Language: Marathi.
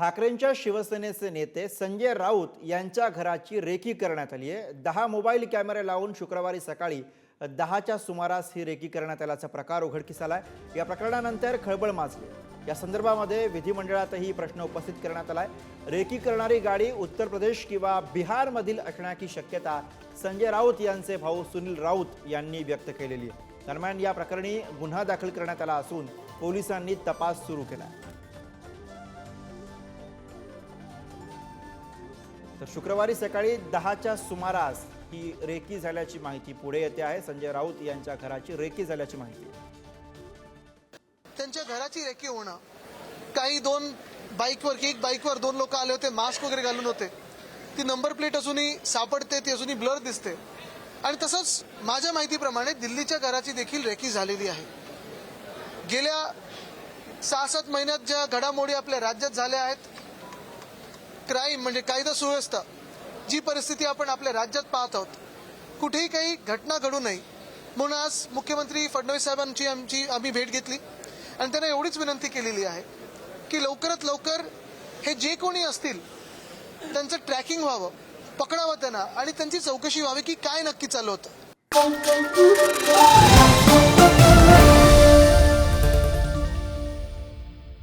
ठाकरेंच्या शिवसेनेचे नेते संजय राऊत यांच्या घराची रेकी करण्यात आली आहे. दहा मोबाईल कॅमेरे लावून शुक्रवारी सकाळी दहाच्या सुमारास ही रेकी करण्यात आल्याचा प्रकार उघडकीस आलाय. या प्रकरणानंतर खळबळ माजली. या संदर्भामध्ये विधिमंडळातही प्रश्न उपस्थित करण्यात आलाय. रेकी करणारी गाडी उत्तर प्रदेश किंवा बिहारमधील असण्याची शक्यता संजय राऊत यांचे भाऊ सुनील राऊत यांनी व्यक्त केलेली आहे. दरम्यान या प्रकरणी गुन्हा दाखल करण्यात आला असून पोलिसांनी तपास सुरू केला तर शुक्रवारी सकाळी दहाच्या सुमारास ही रेकी झाल्याची माहिती पुढे येते आहे. संजय राऊत यांच्या घराची रेकी झाल्याची माहिती. त्यांच्या घराची रेकी होणं. काही दोन बाईकवर एक बाईकवर दोन लोक आले होते मास्क वगैरे घालून होते. ती नंबर प्लेट असूनही सापडते ती अजूनही ब्लर दिसते. आणि तसंच माझ्या माहितीप्रमाणे दिल्लीच्या घराची देखील रेकी झालेली आहे. गेल्या सहा सात महिन्यात ज्या घडामोडी आपल्या राज्यात झाल्या आहेत क्राईम म्हणजे कायदा सुव्यवस्था जी परिस्थिती आपण आपल्या राज्यात पाहत आहोत. कुठेही काही घटना घडू नये. म्हणून आज मुख्यमंत्री फडणवीस साहेबांची आमची आम्ही भेट घेतली आणि त्यांना एवढीच विनंती केलेली आहे की लवकरात लवकर हे जे कोणी असतील त्यांचं ट्रॅकिंग व्हावं पकडावं त्यांना आणि त्यांची चौकशी व्हावी की काय नक्की चालू होतं.